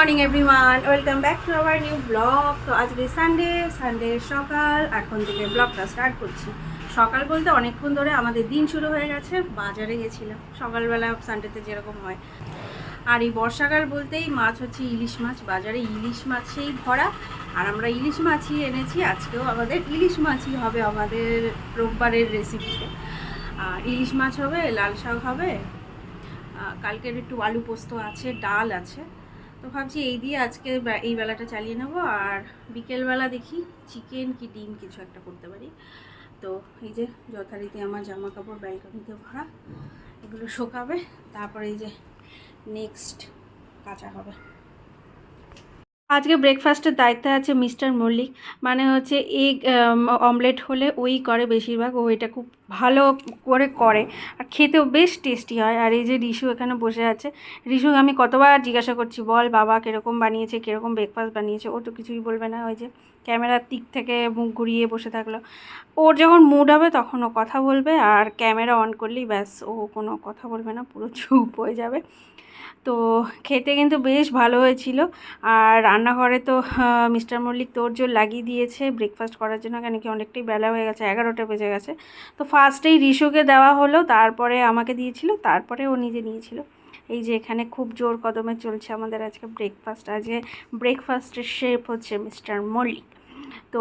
Hour new blog. তো আজকে Sunday Sunday সকাল, এখন থেকে ব্লগটা স্টার্ট করছি। সকাল বলতে অনেকক্ষণ ধরে আমাদের দিন শুরু হয়ে গেছে, বাজারে গেছিলাম। সকালবেলা সানডেতে যেরকম হয়। আর এই বর্ষাকাল বলতেই মাছ হচ্ছে ইলিশ মাছ, বাজারে ইলিশ মাছেই ভরা। আর আমরা ইলিশ মাছই এনেছি, আজকেও আমাদের ইলিশ মাছই হবে আমাদের রোববারের রেসিপিতে আর ইলিশ মাছ হবে, লাল শাক হবে। কালকের একটু আলু পোস্ত আছে, ডাল আছে। তো ভাবছি এই দিয়ে আজকে এই বেলাটা চালিয়ে নেব আর বিকেলবেলা দেখি চিকেন কি ডিম কিছু একটা করতে পারি। তো এই যে যথারীতি আমার জামা কাপড় ব্যালকনিতে ভরা, এগুলো শোকাবে, তারপরে এই যে নেক্সট কাঁচা হবে। আজকে ব্রেকফাস্টের দায়িত্বে আছে মিস্টার মল্লিক। মানে হচ্ছে এগ অমলেট হলে ওই করে বেশিরভাগ, ও এটা খুব ভালো করে করে। আর খেতেও বেশ টেস্টি হয়। আর এই যে রিশু এখানে বসে আছে। রিশু, আমি কতবার জিজ্ঞাসা করছি, বল বাবা কীরকম বানিয়েছে, কীরকম ব্রেকফাস্ট বানিয়েছে? ও তো কিছুই বলবে না। ওই যে ক্যামেরার দিক থেকে মুখ ঘুরিয়ে বসে থাকল। ওর যখন মুড হবে তখন ও কথা বলবে। আর ক্যামেরা অন করলেই ব্যাস, ও কোনো কথা বলবে না। পুরো চুপ হয়ে যাবে। তো খেতে কিন্তু বেশ ভালো হয়েছিল। আর রান্নাঘরে তো মিস্টার মল্লিক তোড়জোড় লাগিয়ে দিয়েছে। ব্রেকফাস্ট করার জন্য কেন কি অনেকটাই বেলা হয়ে গেছে, এগারোটা বেজে গেছে। তো ফার্স্টেই রিশুকে দেওয়া হলো, তারপরে আমাকে দিয়েছিল, তারপরে ও নিজে নিয়েছিল। এই যে এখানে খুব জোর কদমে চলছে আমাদের আজকে ব্রেকফাস্ট আজকে ব্রেকফাস্টের শেপ হচ্ছে মিস্টার মল্লিক তো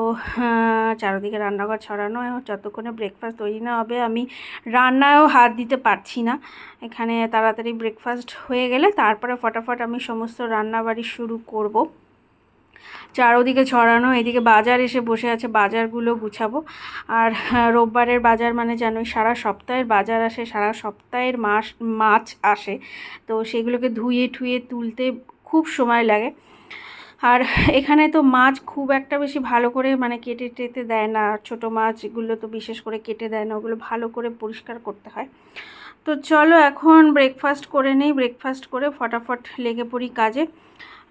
চারদিকে রান্নাঘর ছড়ানো যতক্ষণে ব্রেকফাস্ট তৈরি না হবে আমি রান্নায়ও হাত দিতে পারছি না। এখানে তাড়াতাড়ি ব্রেকফাস্ট হয়ে গেলে তারপরে ফটাফট আমি সমস্ত রান্নাবাড়ি শুরু করব। চারোদিকে ছড়ানো, এদিকে বাজার এসে বসে আছে, বাজারগুলো গুছাবো। আর রোববারের বাজার মানে জানোই, সারা সপ্তাহের বাজার আসে, সারা সপ্তাহের মাস, মাছ আসে। তো সেগুলোকে ধুয়ে ঠুয়ে তুলতে খুব সময় লাগে। আর এখানে তো মাছ খুব একটা বেশি ভালো করে মানে কেটে টেতে দেয় না। ছোট মাছগুলো তো বিশেষ করে কেটে দেয় না, ওগুলো ভালো করে পরিষ্কার করতে হয়। তো চলো এখন ব্রেকফাস্ট করে নেই ব্রেকফাস্ট করে ফটাফট লেগে পড়ি কাজে।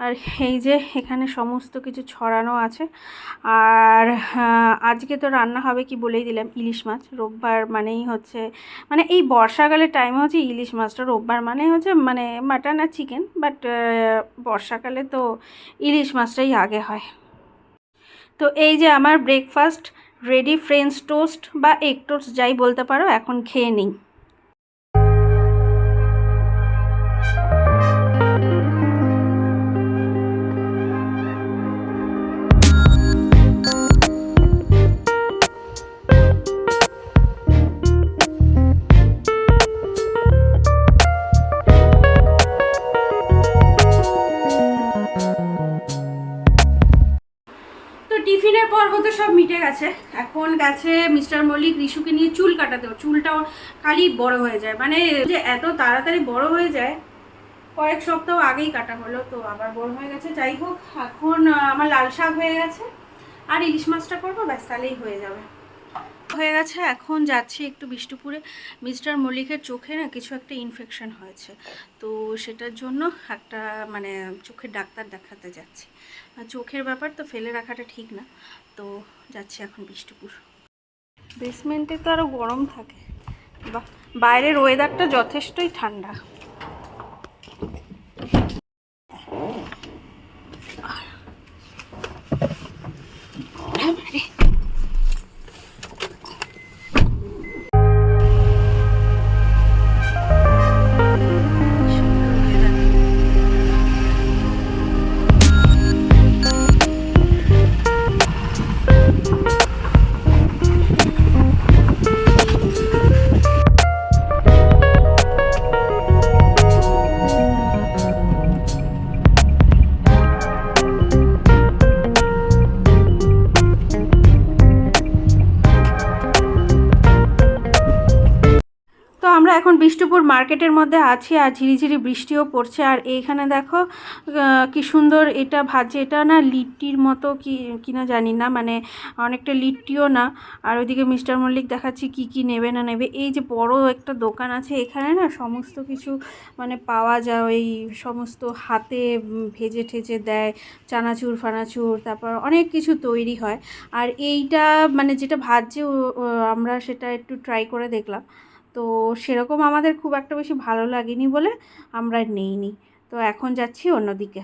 আর এই যে এখানে সমস্ত কিছু ছড়ানো আছে। আর আজকে তো রান্না হবে কি বলেই দিলাম, ইলিশ মাছ। রোববার মানেই হচ্ছে মানে এই বর্ষাকালের টাইমে হচ্ছে ইলিশ মাছটা রোববার মানে হচ্ছে মানে মাটন আর চিকেন বাট বর্ষাকালে তো ইলিশ মাছটাই আগে হয়। তো এই যে আমার ব্রেকফাস্ট রেডি ফ্রেঞ্চ টোস্ট বা এগ টোস্ট যাই বলতে পারো, এখন খেয়ে নিই। টিফিনের পর্ব তো সব মিটে গেছে। এখন গেছে মিস্টার মল্লিক রিশুকে নিয়ে চুল কাটাতে। চুলটাও খালি বড় হয়ে যায়। মানে যে এত তাড়াতাড়ি বড় হয়ে যায়, কয়েক সপ্তাহ আগেই কাটা হলো, তো আবার বড় হয়ে গেছে। যাই হোক, এখন আমার লাল শাক হয়ে গেছে। আর ইলিশ মাছটা করব, ব্যাস, তাহলেই হয়ে যাবে। গেছে, এখন যাচ্ছি একটু বিষ্ণুপুরে। মিস্টার মল্লিকের চোখে না কিছু একটা ইনফেকশন হয়েছে। তো সেটার জন্য একটা মানে চোখের ডাক্তার দেখাতে যাচ্ছি। চোখের ব্যাপার তো ফেলে রাখাটা ঠিক না। তো যাচ্ছি এখন বিষ্ণুপুর। বেসমেন্টে তো আরও গরম থাকে। বা বাইরের ওয়েদারটা যথেষ্টই ঠান্ডা। আমরা এখন বিষ্ণুপুর মার্কেটের মধ্যে আছি আর ঝিরিঝিরি বৃষ্টিও পড়ছে। আর এইখানে দেখো কি সুন্দর এটা ভাজছে। এটা না লিট্টির মতো কি কিনা জানি না মানে অনেকটা লিট্টিও না। আর ওইদিকে মিস্টার মল্লিক দেখাচ্ছি কি কি নেবে না নেবে। এই যে বড় একটা দোকান আছে, এখানে না সমস্ত কিছু মানে পাওয়া যায়। ওই সমস্ত হাতে ভেজে ঠেজে দেয়, চানাচুর, ফানাচুর, তারপর অনেক কিছু তৈরি হয়। আর এইটা মানে যেটা ভাজছে আমরা সেটা একটু ট্রাই করে দেখলাম। তো সেরকম আমাদের খুব একটা বেশি ভালো লাগেনি বলে আমরা নেইনি। তো এখন যাচ্ছি অন্যদিকে।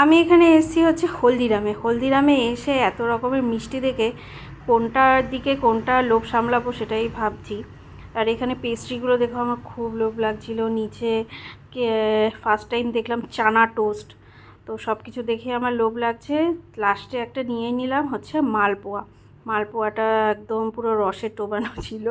আমি এখানে এসেছি হচ্ছে হলদিরামে। হলদিরামে এসে এত রকমের মিষ্টি দেখে কোনটার দিকে কোনটা লোভ সামলাবো সেটাই ভাবছি। আর এখানে পেস্ট্রিগুলো দেখো আমার খুব লোভ লাগছিল। নিচে ফার্স্ট টাইম দেখলাম চানা টোস্ট তো সব কিছু দেখে আমার লোভ লাগছে। লাস্টে একটা নিয়ে নিলাম হচ্ছে মালপোয়া। মালপোয়াটা একদম পুরো রসে টোবানো ছিল।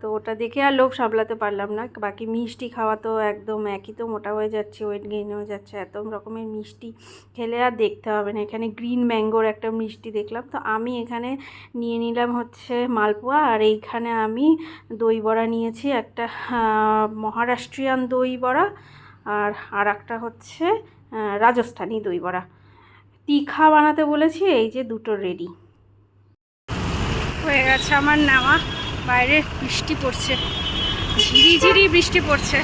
তো ওটা দেখে আর লোভ সামলাতে পারলাম না। বাকি মিষ্টি খাওয়া তো একদম একই তো, মোটা হয়ে যাচ্ছে ওয়েট গেইন হয়ে যাচ্ছে, এত রকমের মিষ্টি খেলে আর দেখতে হবে না। এখানে গ্রিন ম্যাঙ্গোর একটা মিষ্টি দেখলাম। তো আমি এখানে নিয়ে নিলাম হচ্ছে মালপোয়া, আর এইখানে আমি দই বড়া নিয়েছি, একটা মহারাষ্ট্রিয়ান দই বড়া, আর আর একটা হচ্ছে রাজস্থানি দই বড়া। তীখা বানাতে বলেছি, এই যে দুটো রেডি হয়ে গেছে আমার নেওয়া। বাইরে বৃষ্টি পড়ছে। ঝিরি ঝিরি বৃষ্টি পড়ছে।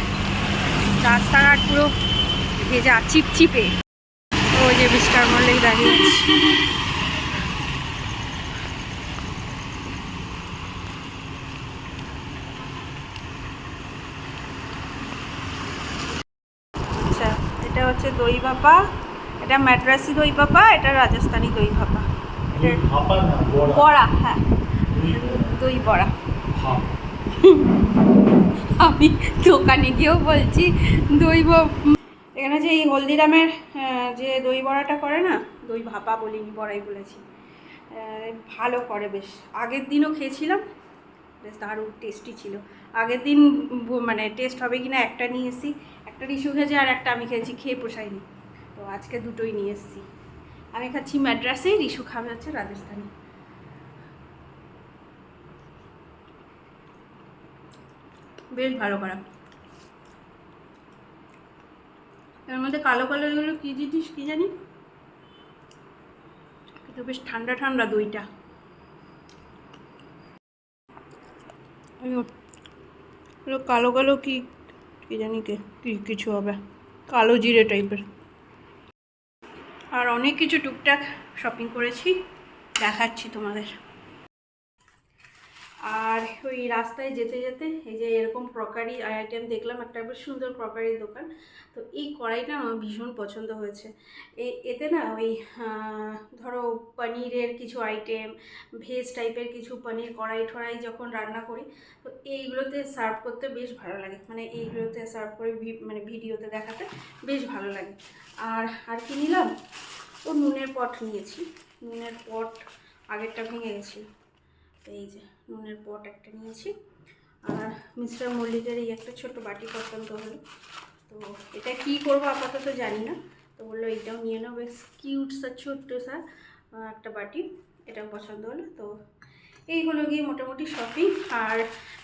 রাস্তাঘাট পুরো ভেজা চিপচিপে। ওই যে বৃষ্টার মল্লেই দাঁড়িয়ে আছি। আচ্ছা এটা হচ্ছে দই ভাপা। এটা ম্যাড্রাসি দই ভাপা এটা রাজস্থানি দই ভাপা। এটা বড়া হ্যাঁ। দই বড়া ভাপ আমি দোকানে গিয়েও বলছি দই এখানে যে এই হলদিরামের যে দই বড়াটা করে না দই ভাপা বলিনি বড়াই বলেছি ভালো করে বেশ। আগের দিনও খেয়েছিলাম বেশ দারুণ টেস্টি ছিল। আগের দিন মানে টেস্ট হবে কি না একটা নিয়ে এসেছি একটা রিসু খেয়েছে আর একটা আমি খেয়েছি খেয়ে পোষায়নি। তো আজকে দুটোই নিয়ে এসেছি। আমি খাচ্ছি ম্যাড্রাসে রিসু খাবে হচ্ছে রাজস্থানি। বেশ ভালো করা। এর মধ্যে কালো কালো কী জিনিস কী জানি? কিন্তু বেশ ঠান্ডা ঠান্ডা দইটা। কালো কালো কি, কী জানি কে, কি কিছু হবে। কালো জিরে টাইপের। আর অনেক কিছু টুকটাক শপিং করেছি, দেখাচ্ছি তোমাদের। ওই রাস্তায় যেতে যেতে এই যে এরকম ক্রকারি আইটেম দেখলাম, একটা বেশ সুন্দর ক্রকারির দোকান। তো এই কড়াইটা আমার ভীষণ পছন্দ হয়েছে। এতে না ওই ধরো পনিরের কিছু আইটেম ভেজ টাইপের কিছু পনির কড়াই ঠড়াই যখন রান্না করি, তো এইগুলোতে সার্ভ করতে বেশ ভালো লাগে। মানে এইগুলোতে সার্ভ করে মানে ভিডিওতে দেখাতে বেশ ভালো লাগে। আর আর কি নিলাম? ও নুনের পট নিয়েছি। নুনের পট আগেরটা ভেঙে গেছিল। এই যে নুনের পট একটা নিয়েছি। আর মিস্টার মল্লিকের এই একটা ছোট বাটি পছন্দ হলো। তো এটা কি করব আপাতত জানি না। তো বলল এইটাও নিয়ে নাও বেশ কিউট সা ছোট্ট সা আহ, একটা বাটি। এটা পছন্দ হলো। তো এই হলো গিয়ে মোটামুটি শপিং আর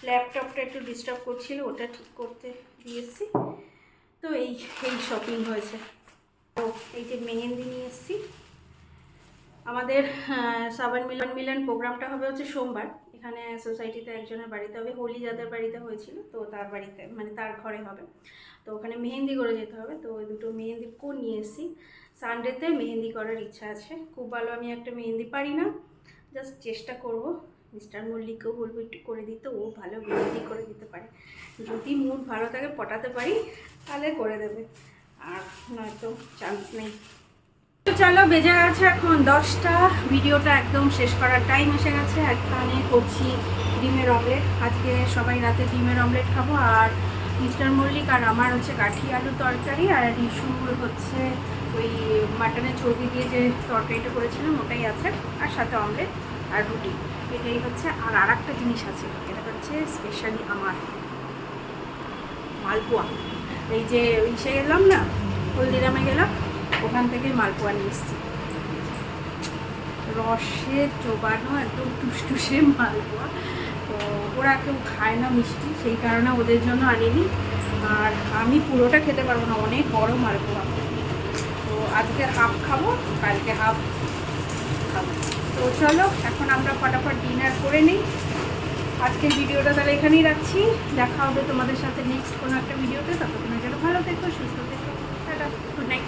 ল্যাপটপটা একটু ডিস্টার্ব করছিল ওটা ঠিক করতে দিয়েছি। তো এই এই শপিং হয়েছে। তো এই যে মেহেন্দি নিয়ে এসেছি। আমাদের সাবান মিলন মিলন প্রোগ্রামটা হবে হচ্ছে সোমবার। এখানে সোসাইটিতে একজনের বাড়িতে হবে, হোলি যাদের বাড়িতে হয়েছিল, তো তার বাড়িতে মানে তার ঘরে হবে। তো ওখানে মেহেন্দি করে যেতে হবে, তো ওই দুটো মেহেন্দি কোন নিয়ে এসেছি? সানডেতে মেহেন্দি করার ইচ্ছা আছে। খুব ভালো আমি একটা মেহেন্দি পারি না। জাস্ট চেষ্টা করব। মিস্টার মল্লিককেও বলব একটু করে দিতে, ও ভালো মেহেন্দি করে দিতে পারে। যদি মুড ভালো থাকে, পটাতে পারি, তাহলে করে দেবে। আর নয়তো চান্স নেই। চলো, বেজে গেছে এখন দশটা। ভিডিওটা একদম শেষ করার টাইম এসে গেছে। এখানে করছি ডিমের অমলেট আজকে সবাই রাতে ডিমের অমলেট খাব। আর মিস্টার মল্লিক আর আমার হচ্ছে কাঠি আলু তরকারি আর রিসুর হচ্ছে ওই মাটনের চর্বি দিয়ে যে তরকারিটা করেছিলাম, ওটাই আছে। আর সাথে অমলেট আর রুটি। এটাই হচ্ছে আর আর একটা জিনিস আছে। এটা হচ্ছে স্পেশালি আমার মালপোয়া। এই যে ইসে গেলাম না, হলদিরামে গেলাম। ওখান থেকে মালপোয়া নিয়ে এসেছি। রসে চোবানো একদম টুসটুসে মালপোয়া। তো ওরা কেউ খায় না মিষ্টি, সেই কারণে ওদের জন্য আনিনি। আর আমি পুরোটা খেতে পারব না, অনেক বড় মালপোয়া। তো আজকে হাফ খাব, কালকে হাফ খাব। তো চলো, এখন আমরা ফটাফট ডিনার করে নিই। আজকের ভিডিওটা তাহলে এখানেই রাখছি। দেখা হবে তোমাদের সাথে নেক্সট কোনো একটা ভিডিওতে। ততক্ষণের জন্য ভালো থেকো, সুস্থ থেকো। টাটা। Good night